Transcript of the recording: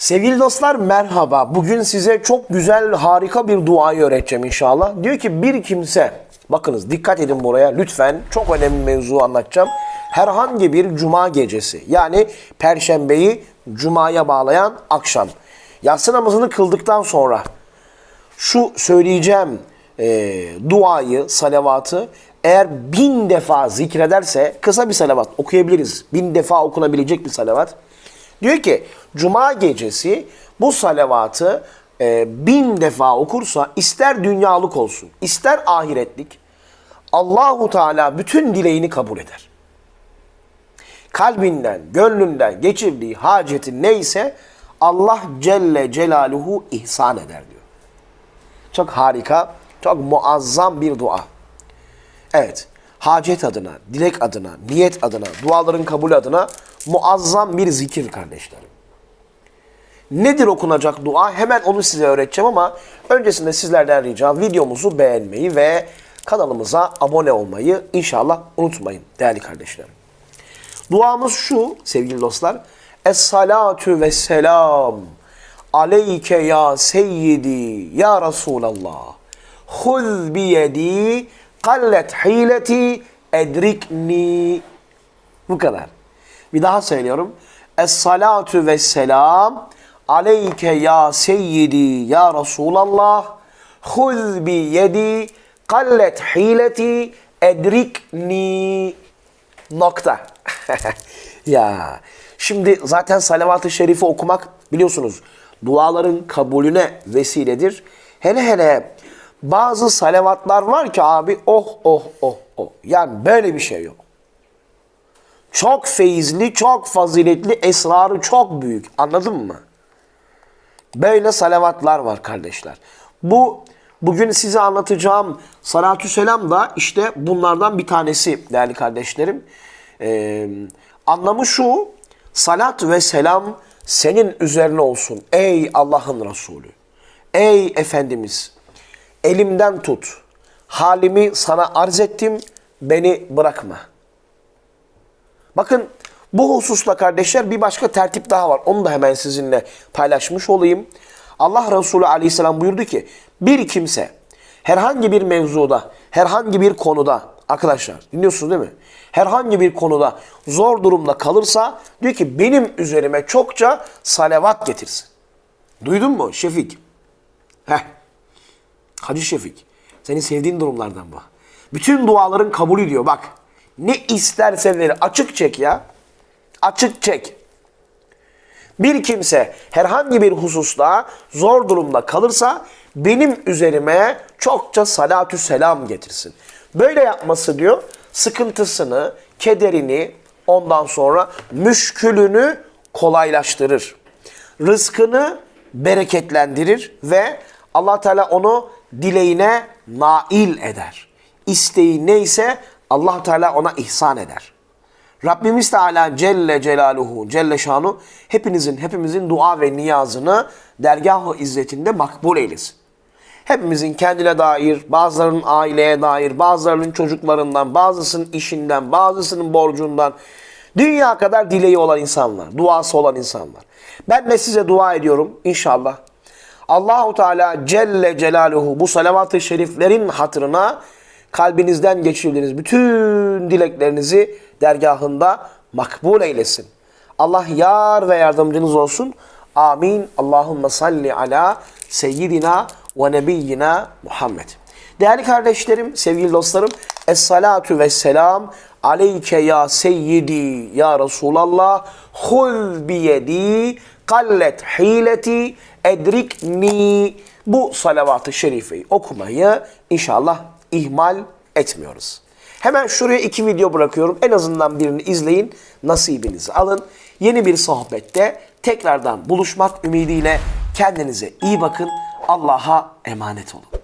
Sevgili dostlar merhaba. Bugün size çok güzel, harika bir duayı öğreteceğim inşallah. Diyor ki bir kimse, bakınız dikkat edin buraya lütfen. Çok önemli mevzu anlatacağım. Herhangi bir cuma gecesi yani perşembeyi cumaya bağlayan akşam. Yatsı namazını kıldıktan sonra şu söyleyeceğim e, duayı, salavatı eğer bin defa zikrederse kısa bir salavat okuyabiliriz. Bin defa okunabilecek bir salavat. Diyor ki cuma gecesi bu salavatı e, bin defa okursa ister dünyalık olsun ister ahiretlik Allahu Teala bütün dileğini kabul eder. Kalbinden, gönlünden geçirdiği hacetin neyse Allah Celle Celaluhu ihsan eder diyor. Çok harika, çok muazzam bir dua. Evet, hacet adına, dilek adına, niyet adına, duaların kabul adına muazzam bir zikir kardeşlerim. Nedir okunacak dua? Hemen onu size öğreteceğim ama öncesinde sizlerden ricam videomuzu beğenmeyi ve kanalımıza abone olmayı inşallah unutmayın değerli kardeşlerim. Duamız şu sevgili dostlar. Es-salatu ve selam aleyke ya seyyidi ya Resulallah. Huz biyedi kallet hileti edrikni. Bu kadar. Bir daha söylüyorum. Es-salatu ve selam aleyke ya seyyidi ya Resulallah. Huz biyedi kallet hileti edrikni. Nokta. ya şimdi zaten salavat-ı şerifi okumak biliyorsunuz duaların kabulüne vesiledir. Hele hele bazı salavatlar var ki abi oh oh oh oh. Yani böyle bir şey yok. Çok feyizli, çok faziletli, esrarı çok büyük. Anladın mı? Böyle salavatlar var kardeşler. Bu bugün size anlatacağım salatü selam da işte bunlardan bir tanesi değerli kardeşlerim. Ee, anlamı şu, salat ve selam senin üzerine olsun ey Allah'ın Resulü. Ey Efendimiz, elimden tut, halimi sana arz ettim, beni bırakma. Bakın bu hususta kardeşler bir başka tertip daha var. Onu da hemen sizinle paylaşmış olayım. Allah Resulü aleyhisselam buyurdu ki bir kimse herhangi bir mevzuda, herhangi bir konuda arkadaşlar dinliyorsunuz değil mi? Herhangi bir konuda zor durumda kalırsa diyor ki benim üzerime çokça salavat getirsin. Duydun mu Şefik? Heh. Hacı Şefik. Senin sevdiğin durumlardan bu. Bütün duaların kabulü diyor bak. Ne istersen verir. Açık çek ya. Açık çek. Bir kimse herhangi bir hususta zor durumda kalırsa benim üzerime çokça salatü selam getirsin. Böyle yapması diyor sıkıntısını, kederini ondan sonra müşkülünü kolaylaştırır. Rızkını bereketlendirir ve allah Teala onu dileğine nail eder. İsteği neyse allah Teala ona ihsan eder. Rabbimiz Teala Celle Celaluhu, Celle Şanu hepinizin, hepimizin dua ve niyazını dergah-ı izzetinde makbul eylesin. Hepimizin kendine dair, bazılarının aileye dair, bazılarının çocuklarından, bazısının işinden, bazısının borcundan, dünya kadar dileği olan insanlar, duası olan insanlar. Ben de size dua ediyorum inşallah. Allahu Teala Celle Celaluhu bu salavat-ı şeriflerin hatırına kalbinizden geçirdiğiniz bütün dileklerinizi dergahında makbul eylesin. Allah yar ve yardımcınız olsun. Amin. Allahümme salli ala seyyidina ve nebiyyina Muhammed. Değerli kardeşlerim, sevgili dostlarım, Es-salatu ve selam aleyke ya seyyidi ya Resulallah hul biyedi kallet hileti edrikni bu salavat-ı şerifeyi okumayı inşallah ihmal etmiyoruz. Hemen şuraya iki video bırakıyorum. En azından birini izleyin. Nasibinizi alın. Yeni bir sohbette tekrardan buluşmak ümidiyle kendinize iyi bakın. Allah'a emanet olun.